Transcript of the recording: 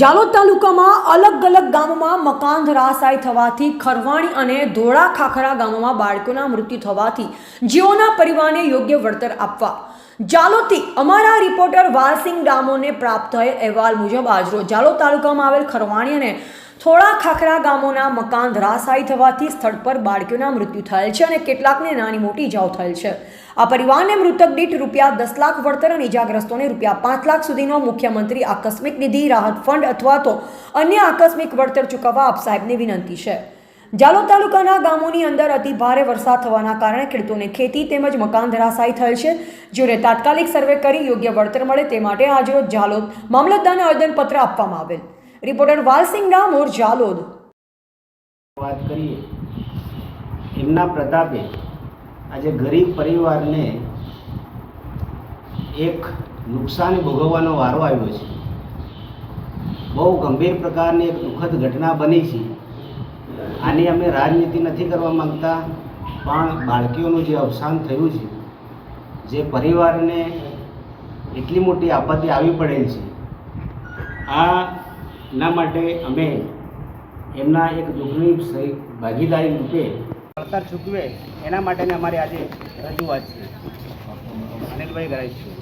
જાલોદ તાલુકામાં અલગ અલગ ગામોમાં મકાન ધરાશાય થવાથી ખરવાણી અને ધોળા ખાખરા ગામોમાં બાળકોના મૃત્યુ થવાથી જેઓના પરિવારને યોગ્ય વળતર આપવા. જાલોદથી અમારા રિપોર્ટર વાલસિંહ ડામોને પ્રાપ્ત થયેલ અહેવાલ મુજબ આજરોજ જાલોદ તાલુકામાં આવેલ ખરવાણી અને થોડા ખાખરા ગામોના મકાન ધરાશાયી થવાથી સ્થળ પર બાળકીઓના મૃત્યુ થયેલ છે અને કેટલાકને નાની મોટી ઇજાઓ થયેલ છે. આ પરિવારને મૃતક દીઠ રૂપિયા દસ લાખ વળતર અને ઇજાગ્રસ્તોને રૂપિયા પાંચ લાખ સુધીનો મુખ્યમંત્રી આકસ્મિક નિધિ રાહત ફંડ અથવા તો અન્ય આકસ્મિક વળતર ચૂકવવા આપ સાહેબને વિનંતી છે. જાલોદ તાલુકાના ગામોની અંદર અતિ ભારે વરસાદ થવાના કારણે ખેડૂતોને ખેતી તેમજ મકાન ધરાશાયી થયેલ છે. જોને તાત્કાલિક સર્વે કરી યોગ્ય વળતર મળે તે માટે આજરોજ જાલોદ મામલતદારને આવેદનપત્ર આપવામાં આવેલ. રિપોર્ટર વાલસિંહ ડામોર જાલોદ. વાત કરીએ, એમના પ્રતાપે આજે ગરીબ પરિવારને એક નુકસાન ભોગવવાનો વારો આવ્યો છે. બહુ ગંભીર પ્રકારની એક દુઃખદ ઘટના બની છે. આની અમે રાજનીતિ નથી કરવા માંગતા, પણ બાળકીઓનું જે અવસાન થયું છે, જે પરિવારને એટલી મોટી આપત્તિ આવી પડેલ છે. આ ના માટે અમે એમના એક દુઃખની ભાગીદારી રૂપે વળતર ચૂકવે એના માટેની અમારી આજે રજૂઆત છે. અનિલભાઈ કરાવીશું